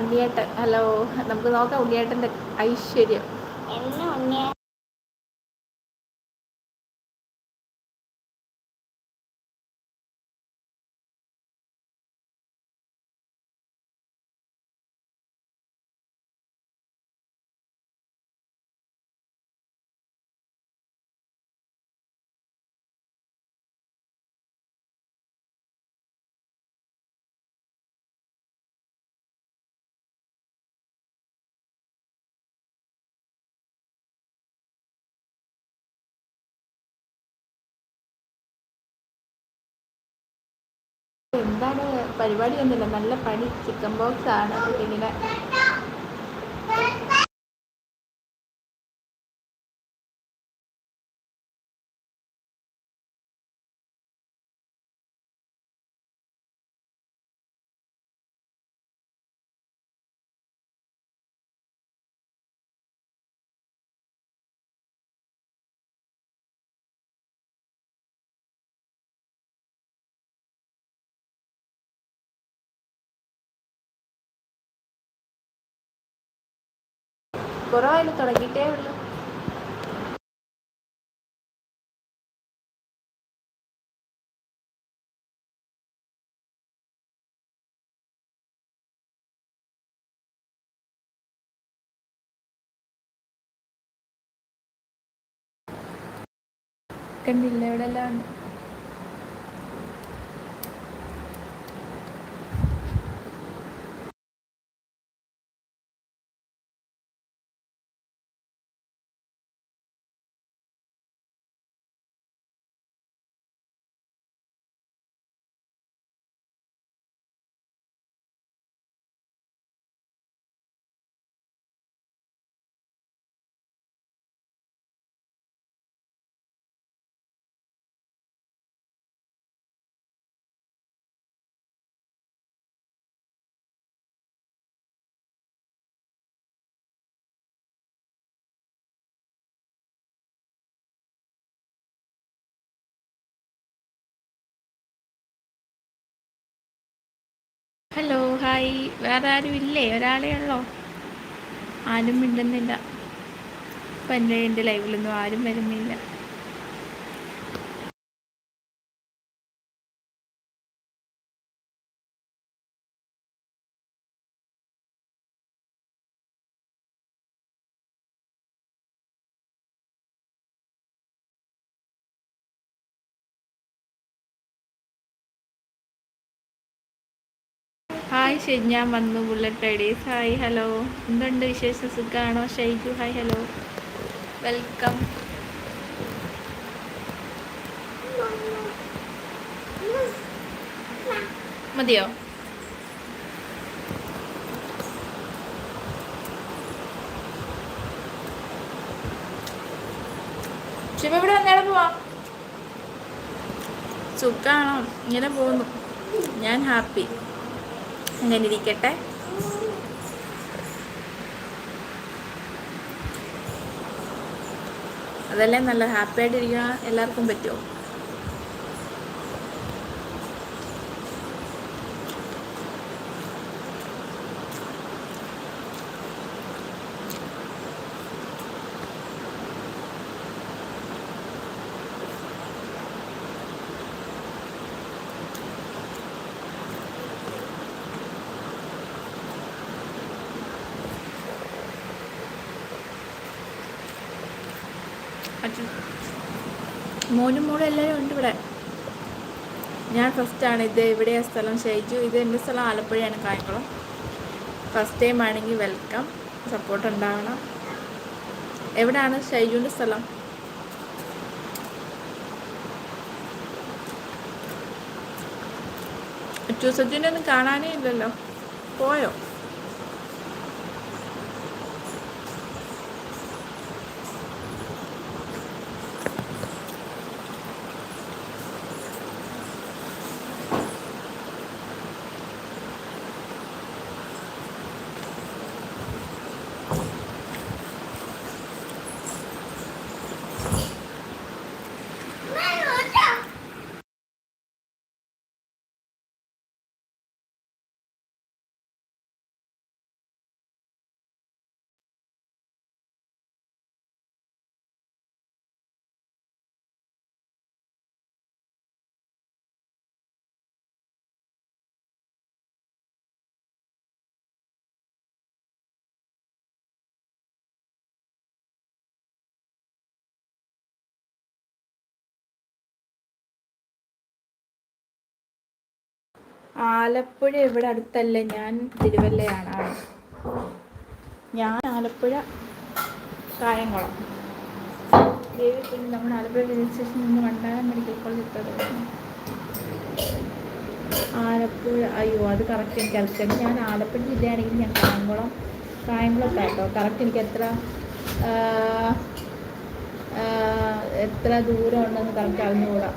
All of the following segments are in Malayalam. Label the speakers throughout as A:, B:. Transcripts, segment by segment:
A: ഉണ്ണിയേട്ടൻ. ഹലോ നമുക്ക് നോക്കാം ഉണ്ണിയേട്ടന്റെ ഐശ്വര്യം. എന്താണ് പരിപാടിയൊന്നുമില്ല നല്ല പണി. ചിക്കൻ ആണ്. ഇങ്ങനെ കുറവായാലും തുടങ്ങിയിട്ടേ ഉള്ളൂ. കണ്ടില്ല ഇവിടെ എല്ലാം ഉണ്ട്? ഹായ് വേറെ ആരും ഇല്ലേ? ഒരാളേ ഉള്ളോ? ആരും മിണ്ടുന്നില്ല. ഇപ്പം എന്റെ എന്റെ ലൈവിലൊന്നും ആരും വരുന്നില്ല. ഹായ് ശരി ഞാൻ വന്നു ബുള്ളറ്റ് ഐഡീസ് ഹായ് ഹലോ. എന്തുണ്ട് വിശേഷ? സുഖമാണോ ഷൈജു ഹായ് ഹലോ. വെൽക്കം. മതിയോ? ശിവ ഇവിടെ വന്നേടെ പോവാം. സുഖാണോ? ഇങ്ങനെ പോകുന്നു. ഞാൻ ഹാപ്പി. അങ്ങനെ ഇരിക്കട്ടെ അതല്ലേ നല്ല ഹാപ്പി ആയിട്ടിരിക്കാൻ എല്ലാവർക്കും പറ്റുമോ അച്ഛൻ മോനും മോളും എല്ലാവരും ഉണ്ട് ഇവിടെ. ഞാൻ ഫസ്റ്റാണ് ഇത് എവിടെയാണ് സ്ഥലം ഷൈജു ഇത് എന്റെ സ്ഥലം ആലപ്പുഴയാണ് കായംകുളം. ഫസ്റ്റ് ടൈം ആണെങ്കിൽ വെൽക്കം സപ്പോർട്ട് ഉണ്ടാവണം. എവിടെയാണ് ഷൈജുവിന്റെ സ്ഥലം? അച്ചു സജ്ജുവിനെ ഒന്നും കാണാനേ ഇല്ലല്ലോ. പോയോ? ആലപ്പുഴ ഇവിടെ അടുത്തല്ല. ഞാൻ തിരുവല്ലയാണ്. ഞാൻ ആലപ്പുഴ കായംകുളം. നമ്മുടെ ആലപ്പുഴ റെയിൽവേ സ്റ്റേഷനിൽ നിന്ന് വണ്ടാനം മെഡിക്കൽ കോളേജ് എത്തത് ആലപ്പുഴ അയ്യോ അത് കറക്റ്റ് എനിക്ക് അറിയാം ഞാൻ ആലപ്പുഴ ജില്ലയാണെങ്കിൽ ഞാൻ കായംകുളം കായംകുളത്താട്ടോ കറക്റ്റ് എനിക്ക് എത്ര എത്ര ദൂരം ഉണ്ടെന്ന് കറക്റ്റ് അറിഞ്ഞുകൂടാ.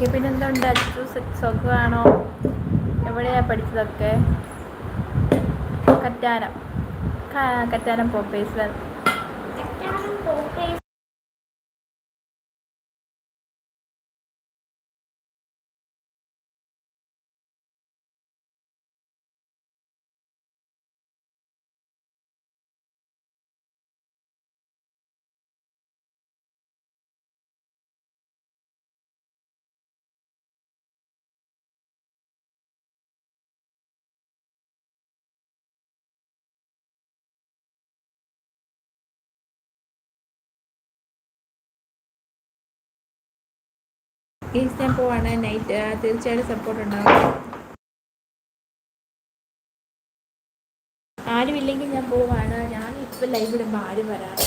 A: ഓക്കെ പിന്നെ എന്തുണ്ട്? അച്ചു സുഖമാണോ? എവിടെയാ പഠിച്ചതൊക്കെ? കറ്റാനം കറ്റാനം പോപ്പേസ് ഈസ് ഞാൻ പോവാണ്. നൈറ്റ് തീർച്ചയായിട്ടും സപ്പോർട്ട് ഉണ്ടാവും. ആരുമില്ലെങ്കിൽ ഞാൻ പോവാണ്. ഞാൻ ഇപ്പം ലൈവ് ഇടുമ്പോൾ ആരും വരാറ്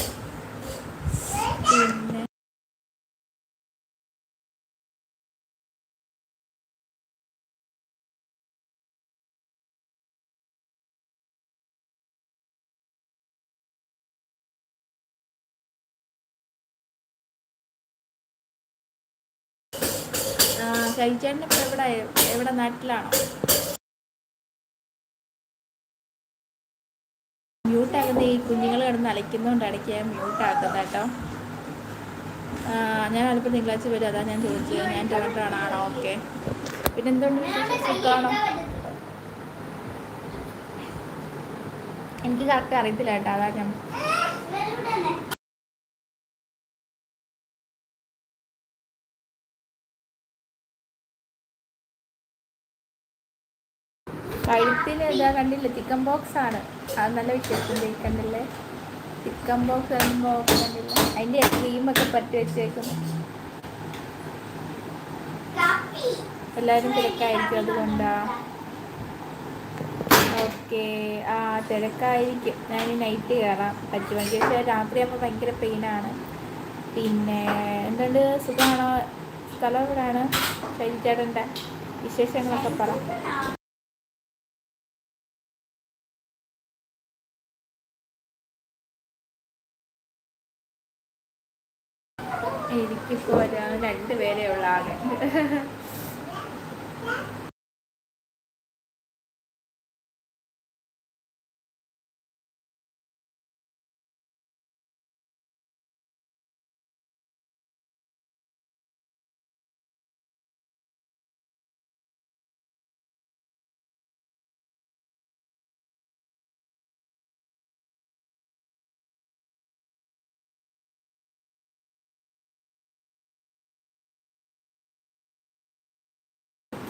A: ഷൈജാന്റെ ഇപ്പോൾ എവിടെ എവിടെ നാട്ടിലാണോ? മ്യൂട്ടാക്കുന്ന ഈ കുഞ്ഞുങ്ങൾ കിടന്ന് അലയ്ക്കുന്നതുകൊണ്ട് ഇടയ്ക്ക് ഞാൻ മ്യൂട്ടാക്കുന്ന കേട്ടോ. ഞാൻ അല്പം തിങ്കളാഴ്ച വരും അതാ ഞാൻ ചോദിച്ചത്. ഞാൻ ടൊറന്റോ ആണോ ഓക്കെ. പിന്നെ എന്തുകൊണ്ട് സുഖമാണോ എനിക്ക് കറക്റ്റ് അറിയത്തില്ല കേട്ടോ അതാ ഞാൻ കഴുത്തിൽ ഇതാ കണ്ടില്ല? ചിക്കൻ ബോക്സ് ആണ്. അത് നല്ല വ്യത്യാസം കണ്ടില്ലേ? ചിക്കൻ ബോക്സ് വരുമ്പോൾ കണ്ടില്ല? അതിന്റെ ക്രീമൊക്കെ പറ്റി വെച്ചേക്കുന്നു. എല്ലാവരും തിരക്കായിരിക്കും അതുകൊണ്ടാ. ഓക്കെ. ആ തിരക്കായിരിക്കും. ഞാൻ നൈറ്റ് കയറാം പറ്റുമെങ്കിൽ പക്ഷേ രാത്രിയാകുമ്പോൾ ഭയങ്കര പെയിനാണ് പിന്നെ എന്തുകൊണ്ട് സുഖമാണോ? സ്ഥലം എവിടെയാണ് ശൈലിച്ചേട്ടന്റെ വിശേഷങ്ങളൊക്കെ പറ.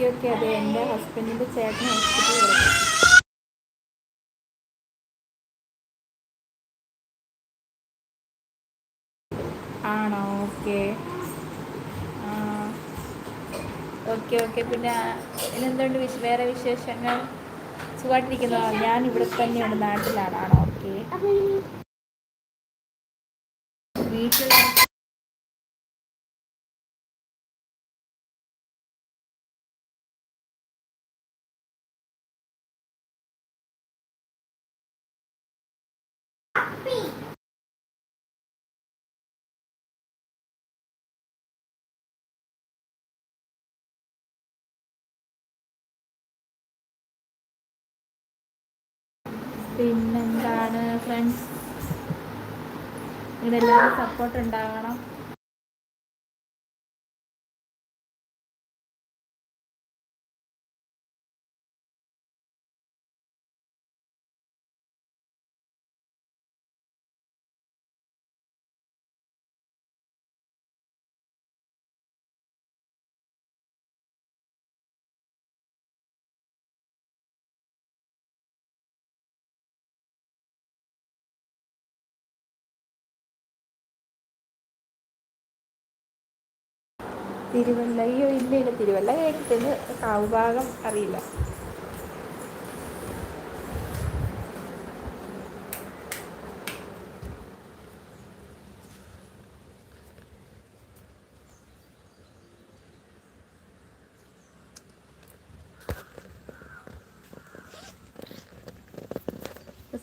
A: ഓക്കെ ഓക്കെ അതെ എന്റെ ഹസ്ബൻഡിന്റെ ചേട്ടൻ ഹോസ്പിറ്റലിൽ ആണോ? ഓക്കെ. Okay okay. പിന്നെ ഇതെന്തുകൊണ്ട് വിശ വേറെ വിശേഷങ്ങൾ? സുഖമായിട്ടിരിക്കുന്നോ? ഞാൻ ഇവിടെ തന്നെയാണ് നാട്ടിലാണ്. ആണോ? ഓക്കെ. വീട്ടിൽ പിന്നെന്താണ് ഫ്രണ്ട്സ് നിങ്ങളുടെ എല്ലാവരും സപ്പോർട്ട് ഉണ്ടാകണം തിരുവല്ല അയ്യോ ഇല്ല ഇല്ല തിരുവല്ല കേട്ടിട്ടുണ്ട്. കാവുഭാഗം അറിയില്ല.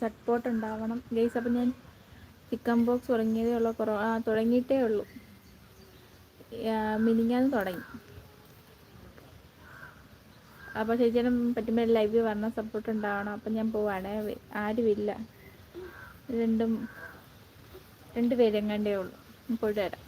A: സപ്പോർട്ട് ഉണ്ടാവണം ഗൈസ് അപ്പം ഞാൻ ചിക്കൻ ബോക്സ് തുടങ്ങിയതേ ഉള്ളൂ. കുറവ് തുടങ്ങിയിട്ടേ ഉള്ളൂ. മിനിങ്ങാന്ന് തുടങ്ങി. അപ്പോൾ ചേച്ചിയുടെ പറ്റുമ്പോൾ ലൈവിൽ വരണം സപ്പോർട്ട് ഉണ്ടാവണം. അപ്പം ഞാൻ പോവാണേ. ആരുമില്ല. രണ്ടും രണ്ട് പേരെങ്ങാണ്ടേ ഉള്ളൂ പോയിട്ട് വരാം.